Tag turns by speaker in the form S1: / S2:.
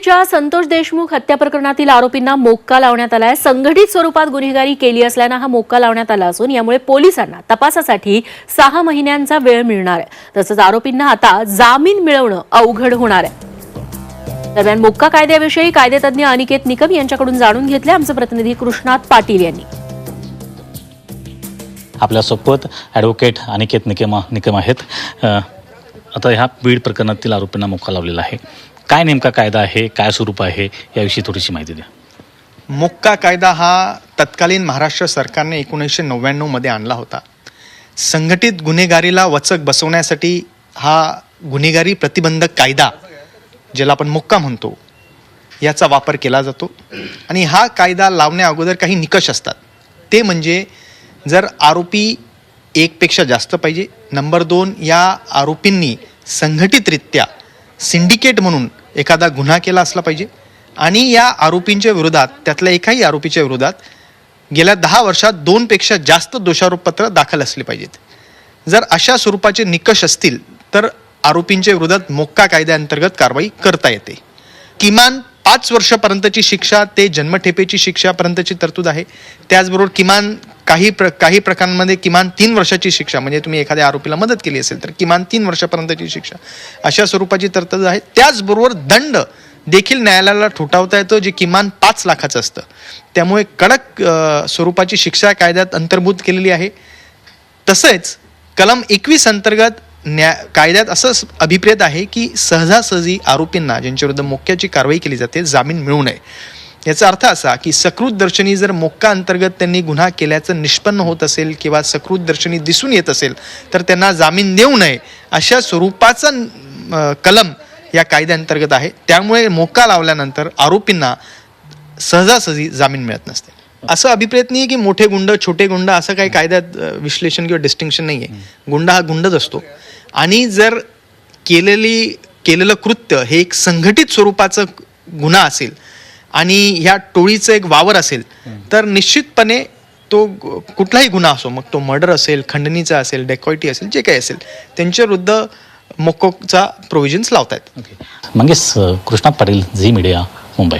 S1: मुंबईच्या संतोष देशमुख हत्या प्रकरणातील आरोपींना मोक्का लावण्यात आलाय. संघटित स्वरूपात गुन्हेगारी केली असल्यानं हा मोक्का लावण्यात आला असून यामुळे पोलिसांना तपासासाठी सहा महिन्यांचा वेळ मिळणार आहे. तसंच आरोपींना आता जामीन मिळवणं अवघड होणार आहे. दरम्यान मोक्का कायद्याविषयी कायदेतज्ञ अनिकेत निकम यांच्याकडून जाणून घेतले आमचे प्रतिनिधी कृष्णात पाटील यांनी.
S2: आपल्यासोबत ॲडव्होकेट अनिकेत निकम निकम आहेत. आता ह्या बीड प्रकरणातील आरोपींना मोक्का लावलेला आहे. काय नेमका कायदा आहे काय स्वरूप आहे याविषयी थोडीशी माहिती द्या.
S3: मोक्का कायदा हा तत्कालीन महाराष्ट्र सरकारने एकोणीसशे नव्याण्णवमध्ये आणला होता. संघटित गुन्हेगारीला वचक बसवण्यासाठी हा गुन्हेगारी प्रतिबंधक कायदा ज्याला आपण मोक्का म्हणतो याचा वापर केला जातो. आणि हा कायदा लावण्या अगोदर काही निकष असतात. ते म्हणजे जर आरोपी एकपेक्षा जास्त पाहिजे नंबर दोन या आरोपींनी संघटितरित्या सिंडिकेट म्हणून एखादा गुन्हा केला असला पाहिजे. आणि या आरोपींच्या विरोधात त्यातल्या एकाही आरोपीच्या विरोधात गेल्या दहा वर्षात दोनपेक्षा जास्त दोषारोपपत्र दाखल असले पाहिजेत. जर अशा स्वरूपाचे निकष असतील तर आरोपींच्या विरोधात मोक्का कायद्याअंतर्गत कारवाई करता येते. किमान पाच वर्षापर्यंतची शिक्षा ते जन्मठेपेची शिक्षापर्यंतची तरतूद आहे. त्याचबरोबर किमान काही प्र काही प्रकारांमध्ये किमान तीन वर्षाची शिक्षा म्हणजे तुम्ही एखाद्या आरोपीला मदत केली असेल तर किमान तीन वर्षापर्यंतची शिक्षा. अशा स्वरूपाची तरतूद आहे. त्याचबरोबर दंड देखील न्यायालयाला ठोठावता येतो जे किमान पाच लाखाचं असतं. त्यामुळे कडक स्वरूपाची शिक्षा कायद्यात अंतर्भूत केलेली आहे. तसेच कलम एकवीस अंतर्गत न्या कायद्यात असं अभिप्रेत आहे की सहजासहजी आरोपींना ज्यांच्याविरुद्ध मोक्याची कारवाई केली जाते जामीन मिळू नये. याचा अर्थ असा की सकृत दर्शनी जर मोक्का अंतर्गत त्यांनी गुन्हा केल्याचं निष्पन्न होत असेल किंवा सकृत दर्शनी दिसून येत असेल तर त्यांना जामीन देऊ नये अशा स्वरूपाचा कलम या कायद्याअंतर्गत आहे. त्यामुळे मोक्का लावल्यानंतर आरोपींना सहजासहजी जामीन मिळत नसते. असं अभिप्रेत नाही की मोठे गुंड छोटे गुंड असं काही कायद्यात विश्लेषण किंवा डिस्टिंक्शन नाही आहे गुंड हा गुंडच असतो. आणि जर केलेली केलेलं कृत्य हे एक संघटित स्वरूपाचं गुन्हा असेल आणि ह्या टोळीचं एक वावर असेल तर निश्चितपणे तो कुठलाही गुन्हा असो मग तो मर्डर असेल खंडणीचा असेल डेकॉइटी असेल जे काही असेल त्यांच्या विरुद्ध मोकोचा प्रोव्हिजन्स लावतात
S2: ओके मंगेश अ, कृष्णात पाटील झी मीडिया मुंबई.